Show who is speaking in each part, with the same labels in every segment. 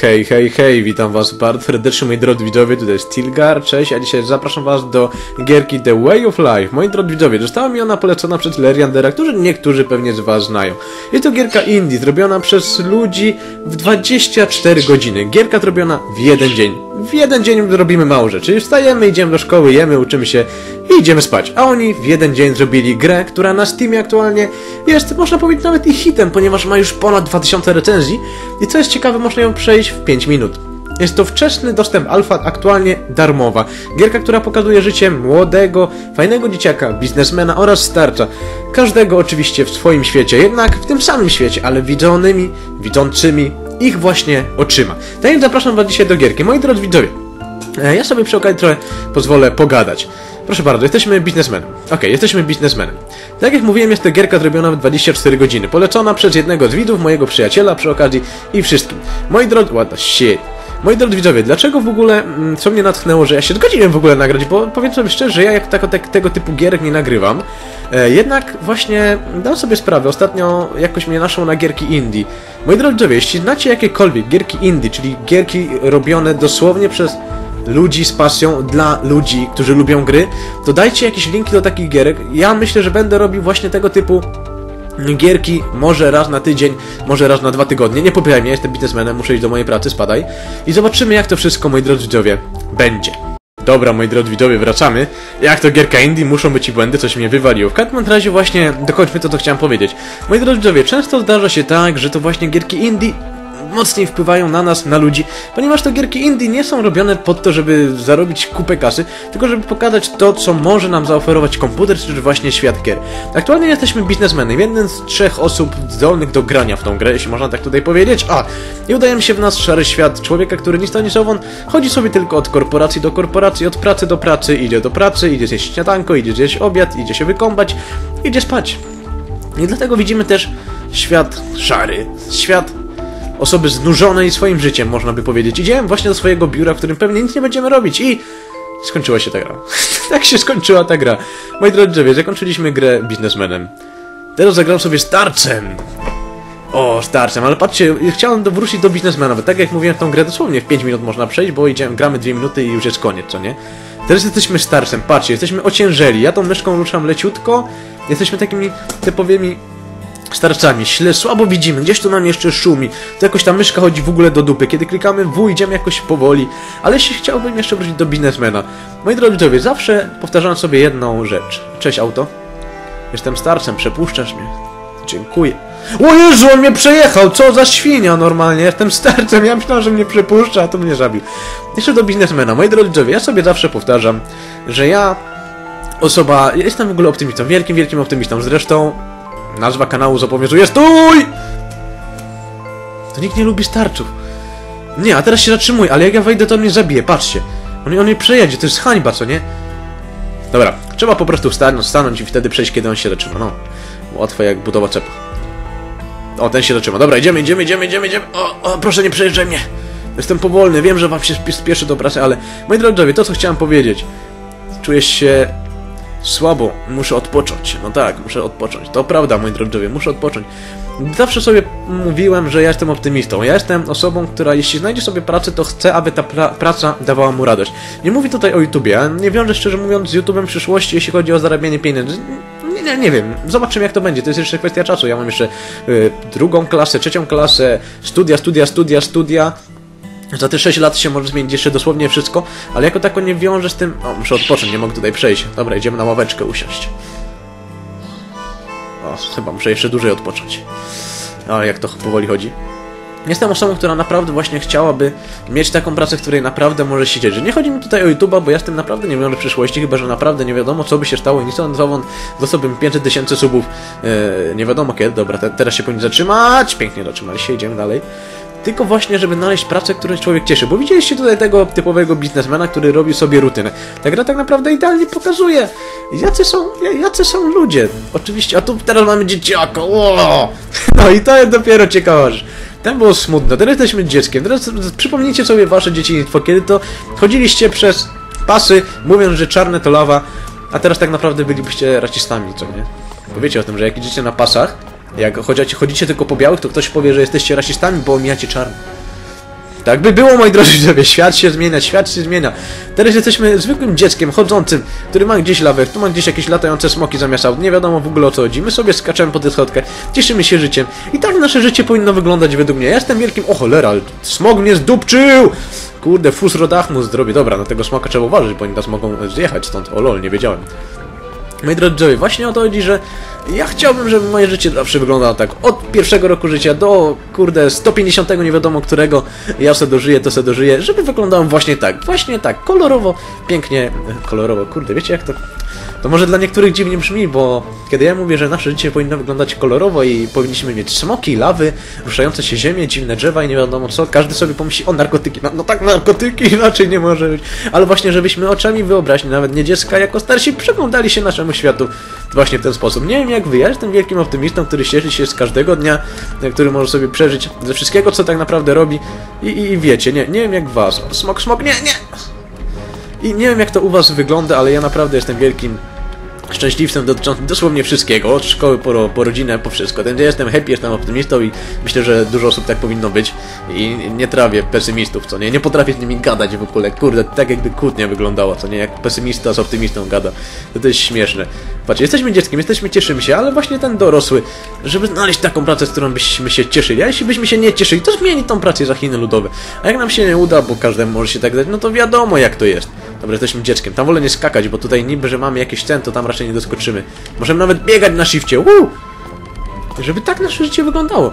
Speaker 1: Hej, hej, hej, witam was bardzo serdecznie moi drodzy widzowie, tutaj jest Tilgar, cześć, a dzisiaj zapraszam was do gierki The Way of Life. Moi drodzy widzowie, została mi ona polecona przez Leriandera, którzy niektórzy pewnie z was znają. Jest to gierka indie, zrobiona przez ludzi w 24 godziny. Gierka zrobiona w jeden dzień. W jeden dzień robimy mało rzeczy. Wstajemy, idziemy do szkoły, jemy, uczymy się i idziemy spać. A oni w jeden dzień zrobili grę, która na Steamie aktualnie jest, można powiedzieć, nawet i hitem, ponieważ ma już ponad 2000 recenzji. I co jest ciekawe, można ją przejść w 5 minut. Jest to wczesny dostęp alfa, aktualnie darmowa. Gierka, która pokazuje życie młodego, fajnego dzieciaka, biznesmena oraz starca. Każdego oczywiście w swoim świecie, jednak w tym samym świecie, ale widzonymi, widzącymi ich właśnie oczyma. Więc zapraszam was dzisiaj do gierki. Moi drodzy widzowie, e, ja sobie przy okazji trochę pozwolę pogadać. Proszę bardzo, jesteśmy biznesmenem. Okej, jesteśmy biznesmenem. Tak jak mówiłem, jest to gierka zrobiona w 24 godziny. Polecona przez jednego z widzów, mojego przyjaciela przy okazji i wszystkim. Moi drodzy... What the shit. Moi drodzy widzowie, dlaczego w ogóle, mm, co mnie natchnęło, że ja się zgodziłem w ogóle nagrać, bo powiem sobie szczerze, że ja jak tako, tak, tego typu gierek nie nagrywam, e, jednak właśnie dam sobie sprawę, ostatnio jakoś mnie naszło na gierki indie. Moi drodzy widzowie, jeśli znacie jakiekolwiek gierki indie, czyli gierki robione dosłownie przez ludzi z pasją dla ludzi, którzy lubią gry, to dajcie jakieś linki do takich gierek. Ja myślę, że będę robił właśnie tego typu gierki może raz na tydzień, może raz na dwa tygodnie. Nie popieraj mnie, jestem biznesmenem, muszę iść do mojej pracy, spadaj. I zobaczymy jak to wszystko, moi drodzy widzowie, będzie. Dobra, moi drodzy widzowie, wracamy. Jak to gierka indie, muszą być i błędy, coś mnie wywaliło. W każdym razie właśnie dokończmy to, co chciałem powiedzieć. Moi drodzy widzowie, często zdarza się tak, że to właśnie gierki indie mocniej wpływają na nas, na ludzi, ponieważ te gierki indie nie są robione pod to, żeby zarobić kupę kasy, tylko żeby pokazać to, co może nam zaoferować komputer, czy właśnie świat gier. Aktualnie jesteśmy biznesmenem, jeden z trzech osób zdolnych do grania w tą grę, jeśli można tak tutaj powiedzieć, a i udajemy się w nas szary świat człowieka, który nic to nie sowon, chodzi sobie tylko od korporacji do korporacji, od pracy do pracy, idzie do pracy, idzie zjeść śniadanko, idzie zjeść obiad, idzie się wykąpać, idzie spać. I dlatego widzimy też świat szary, świat osoby znużonej swoim życiem, można by powiedzieć. Idziemy właśnie do swojego biura, w którym pewnie nic nie będziemy robić i skończyła się ta gra. tak się skończyła ta gra. Moi drodzy, zakończyliśmy grę biznesmenem. Teraz zagram sobie starcem. O, starcem, ale patrzcie, chciałem wrócić do biznesmena, bo tak jak mówiłem, tą grę dosłownie w 5 minut można przejść, bo idziemy, gramy 2 minuty i już jest koniec, co nie? Teraz jesteśmy starcem, patrzcie, jesteśmy ociężeli. Ja tą myszką ruszam leciutko, jesteśmy takimi typowymi starcami, źle, słabo widzimy, gdzieś tu nam jeszcze szumi, to jakoś ta myszka chodzi w ogóle do dupy, kiedy klikamy W idziemy jakoś powoli, ale chciałbym jeszcze wrócić do biznesmena. Moi drodzy widzowie, zawsze powtarzam sobie jedną rzecz. Cześć auto. Jestem starcem, przepuszczasz mnie. Dziękuję. O Jezu, on mnie przejechał! Co za świnia normalnie, jestem starcem, ja myślałem, że mnie przepuszcza, a to mnie zabił. Jeszcze do biznesmena. Moi drodzy widzowie, ja sobie zawsze powtarzam, że ja osoba, ja jestem w ogóle optymistą, wielkim, wielkim optymistą. Zresztą Nazwa kanału zobowiązuje STÓJ! To nikt nie lubi starczów. Nie, a teraz się zatrzymuj, ale jak ja wejdę, to on mnie zabije, patrzcie. On, on mnie przejedzie, to jest hańba, co nie? Dobra, trzeba po prostu stanąć, stanąć i wtedy przejść, kiedy on się zatrzyma, no. Łatwo jak budowa cepa. O, ten się zatrzyma. Dobra, idziemy, idziemy, idziemy, idziemy, idziemy. O, o, proszę nie przejeżdżaj mnie. Jestem powolny, wiem, że wam się spieszy do pracy, ale... Moi drodzy, to co chciałem powiedzieć. Czujesz się Słabo, muszę odpocząć. No tak, muszę odpocząć. To prawda, moi drodzy, muszę odpocząć. Zawsze sobie mówiłem, że ja jestem optymistą. Ja jestem osobą, która jeśli znajdzie sobie pracę, to chce, aby ta pra praca dawała mu radość. Nie mówię tutaj o YouTubie, nie wiążę szczerze mówiąc z YouTubem w przyszłości, jeśli chodzi o zarabianie pieniędzy. Nie, nie, nie wiem, zobaczymy jak to będzie, to jest jeszcze kwestia czasu. Ja mam jeszcze y, drugą klasę, trzecią klasę, studia, studia, studia, studia, za te 6 lat się może zmienić jeszcze dosłownie wszystko, ale jako tako nie wiąże z tym... O, muszę odpocząć, nie mogę tutaj przejść. Dobra, idziemy na ławeczkę usiąść. O, chyba muszę jeszcze dłużej odpocząć. Ale jak to powoli chodzi. Jestem osobą, która naprawdę właśnie chciałaby mieć taką pracę, w której naprawdę może siedzieć. Że nie chodzi mi tutaj o YouTube'a, bo ja z tym naprawdę nie wiążę przyszłości, chyba że naprawdę nie wiadomo, co by się stało i nic zawon sobie 500 tysięcy subów. Yy, nie wiadomo kiedy, dobra, te, teraz się powinien zatrzymać. Pięknie zatrzymali się, idziemy dalej tylko właśnie, żeby znaleźć pracę, którą człowiek cieszy. Bo widzieliście tutaj tego typowego biznesmena, który robi sobie rutynę. Ta gra tak naprawdę idealnie pokazuje, jacy są, jacy są ludzie. Oczywiście, a tu teraz mamy dzieciaka. O! No i to jest dopiero ciekawe. Tam było smutno, teraz jesteśmy dzieckiem. Teraz przypomnijcie sobie wasze dzieciństwo, kiedy to chodziliście przez pasy, mówiąc, że czarne to lawa, a teraz tak naprawdę bylibyście racistami, co nie? Powiecie o tym, że jak idziecie na pasach, jak chodzicie, chodzicie tylko po białych, to ktoś powie, że jesteście rasistami, bo omijacie czarny. Tak by było, moi drodzy świat się zmienia, świat się zmienia. Teraz jesteśmy zwykłym dzieckiem chodzącym, który ma gdzieś lawę, tu ma gdzieś jakieś latające smoki zamiast aut, nie wiadomo w ogóle o co chodzi. My sobie skaczemy po tę schodkę, cieszymy się życiem. I tak nasze życie powinno wyglądać według mnie. Ja jestem wielkim... O cholera, smog mnie zdupczył! Kurde, fus rodachmu zdrowie. Dobra, na tego smoka trzeba uważać, bo oni nas mogą zjechać stąd. O lol, nie wiedziałem. Moi drodzy właśnie o to chodzi, że ja chciałbym, żeby moje życie zawsze wyglądało tak. Od pierwszego roku życia do, kurde, 150 nie wiadomo którego ja se dożyję, to se dożyję, żeby wyglądało właśnie tak. Właśnie tak, kolorowo, pięknie, kolorowo. Kurde, wiecie jak to... To może dla niektórych dziwnie brzmi, bo kiedy ja mówię, że nasze życie powinno wyglądać kolorowo i powinniśmy mieć smoki, lawy, ruszające się ziemię, dziwne drzewa i nie wiadomo co, każdy sobie pomyśli o narkotyki. No, no tak, narkotyki inaczej nie może być. Ale właśnie, żebyśmy oczami wyobraźni, nawet nie dziecka, jako starsi, przyglądali się naszemu światu właśnie w ten sposób. Nie wiem jak wy, ja jestem wielkim optymistą, który cieszy się z każdego dnia, który może sobie przeżyć ze wszystkiego, co tak naprawdę robi i, i, i wiecie, nie, nie wiem jak was. Smok, smok, nie, nie! I nie wiem jak to u was wygląda, ale ja naprawdę jestem wielkim szczęśliwcem dotyczącym dosłownie wszystkiego, od szkoły po, po rodzinę, po wszystko. Ten, jestem happy, jestem optymistą i myślę, że dużo osób tak powinno być i nie trawię pesymistów, co nie? Nie potrafię z nimi gadać w ogóle, kurde, tak jakby kłótnia wyglądała, co nie? Jak pesymista z optymistą gada. To, to jest śmieszne. Patrzcie, jesteśmy dzieckiem, jesteśmy, cieszymy się, ale właśnie ten dorosły, żeby znaleźć taką pracę, z którą byśmy się cieszyli, a jeśli byśmy się nie cieszyli, to zmieni tą pracę za Chiny ludowe. A jak nam się nie uda, bo każdemu może się tak dać, no to wiadomo jak to jest. Dobra, jesteśmy dzieckiem. Tam wolę nie skakać, bo tutaj niby, że mamy jakieś ten, to tam raczej nie doskoczymy. Możemy nawet biegać na shifcie. Woo! Żeby tak nasze życie wyglądało.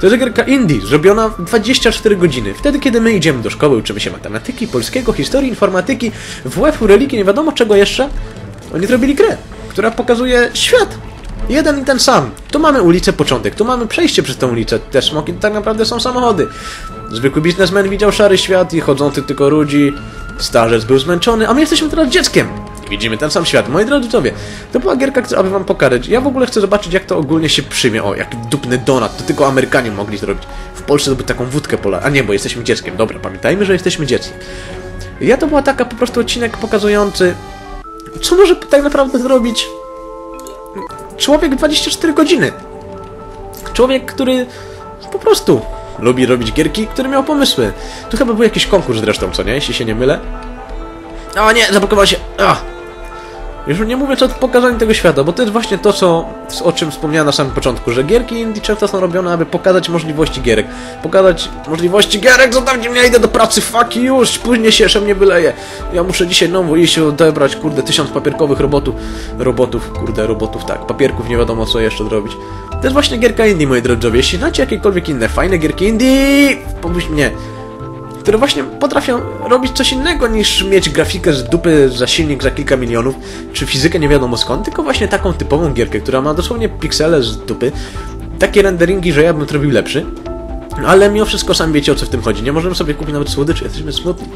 Speaker 1: To jest gierka indie, zrobiona w 24 godziny. Wtedy, kiedy my idziemy do szkoły, uczymy się matematyki, polskiego, historii, informatyki, WF-u, religii, nie wiadomo czego jeszcze. Oni zrobili grę, która pokazuje świat. Jeden i ten sam. Tu mamy ulicę początek, tu mamy przejście przez tę ulicę. Te smoki tak naprawdę są samochody. Zwykły biznesmen widział szary świat i chodzący tylko ludzi. Starzec był zmęczony, a my jesteśmy teraz dzieckiem. Widzimy ten sam świat. Moi drodzy widzowie, to była gierka, aby wam pokazać. Ja w ogóle chcę zobaczyć, jak to ogólnie się przyjmie. O, jaki dupny donat, to tylko Amerykanie mogli zrobić. W Polsce to by taką wódkę pola. A nie, bo jesteśmy dzieckiem. Dobra, pamiętajmy, że jesteśmy dzieckiem. Ja to była taka po prostu odcinek pokazujący, co może tak naprawdę zrobić człowiek 24 godziny. Człowiek, który po prostu lubi robić gierki, który miał pomysły. Tu chyba był jakiś konkurs zresztą, co nie? Jeśli się nie mylę. O nie, zablokował się. Ach. Już nie mówię co o pokazaniu tego świata, bo to jest właśnie to, co, o czym wspomniałem na samym początku, że gierki indie często są robione, aby pokazać możliwości gierek. Pokazać możliwości gierek, zostawcie mnie, idę do pracy, fuck już, później się jeszcze mnie wyleje. Ja muszę dzisiaj znowu iść odebrać, kurde, tysiąc papierkowych robotów. Robotów, kurde, robotów, tak, papierków, nie wiadomo co jeszcze zrobić. To jest właśnie gierka indie, moi drodzy. Jeśli znacie jakiekolwiek inne fajne gierki indie, pomyśl mnie które właśnie potrafią robić coś innego niż mieć grafikę z dupy za silnik za kilka milionów, czy fizykę nie wiadomo skąd, tylko właśnie taką typową gierkę, która ma dosłownie piksele z dupy, takie renderingi, że ja bym to robił lepszy, ale mimo wszystko sam wiecie o co w tym chodzi. Nie możemy sobie kupić nawet słodyczy, jesteśmy smutni.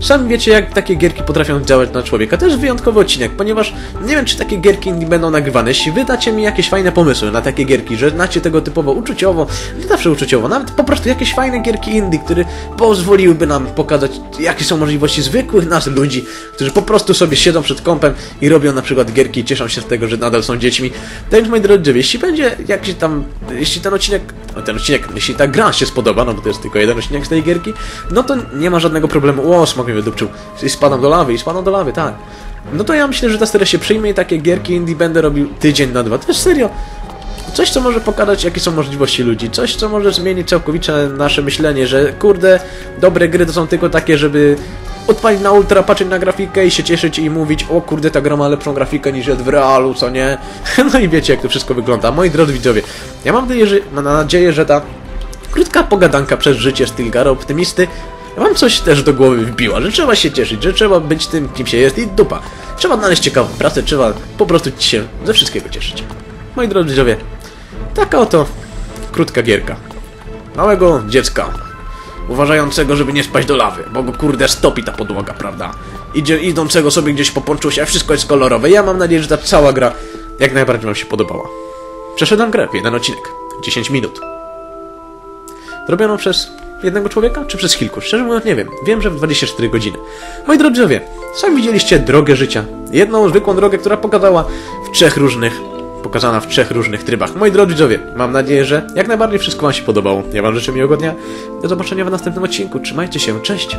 Speaker 1: Sami wiecie, jak takie gierki potrafią działać na człowieka. To jest wyjątkowy odcinek, ponieważ nie wiem, czy takie gierki nie będą nagrywane. Jeśli wy dacie mi jakieś fajne pomysły na takie gierki, że znacie tego typowo uczuciowo, nie zawsze uczuciowo, nawet po prostu jakieś fajne gierki indie, które pozwoliłyby nam pokazać, jakie są możliwości zwykłych nas ludzi, którzy po prostu sobie siedzą przed kąpem i robią na przykład gierki i cieszą się z tego, że nadal są dziećmi. Tak więc, moi drodzy, jeśli będzie jakiś tam, jeśli ten odcinek, no ten odcinek, jeśli ta gra się spodoba, no bo to jest tylko jeden odcinek z tej gierki, no to nie ma żadnego problemu. O, smok mnie wydupczył. I spadam do lawy, i spadam do lawy, tak. No to ja myślę, że ta seria się przyjmie i takie gierki indie będę robił tydzień na dwa. Jest serio. Coś, co może pokazać, jakie są możliwości ludzi. Coś, co może zmienić całkowicie nasze myślenie, że kurde, dobre gry to są tylko takie, żeby odpalić na ultra, patrzeć na grafikę i się cieszyć i mówić, o kurde, ta gra ma lepszą grafikę niż w realu, co nie? No i wiecie, jak to wszystko wygląda. Moi drodzy widzowie, ja mam nadzieję, że ta krótka pogadanka przez życie Stilgara Optymisty wam coś też do głowy wbiła, że trzeba się cieszyć, że trzeba być tym, kim się jest i dupa. Trzeba znaleźć ciekawą pracę, trzeba po prostu się ze wszystkiego cieszyć. Moi drodzy widzowie, taka oto krótka gierka. Małego dziecka, uważającego, żeby nie spaść do lawy, bo go kurde stopi ta podłoga, prawda? Idzie, idącego sobie gdzieś po ponczusie, wszystko jest kolorowe. Ja mam nadzieję, że ta cała gra jak najbardziej wam się podobała. Przeszedłem grę w jeden odcinek, 10 minut. Zrobiono przez jednego człowieka, czy przez kilku? Szczerze mówiąc nie wiem. Wiem, że w 24 godziny. Moi drodzy widzowie, sami widzieliście drogę życia. Jedną zwykłą drogę, która pokazała w trzech różnych pokazana w trzech różnych trybach. Moi drodzy widzowie, mam nadzieję, że jak najbardziej wszystko Wam się podobało. Ja Wam życzę miłego dnia. Do zobaczenia w następnym odcinku. Trzymajcie się, cześć!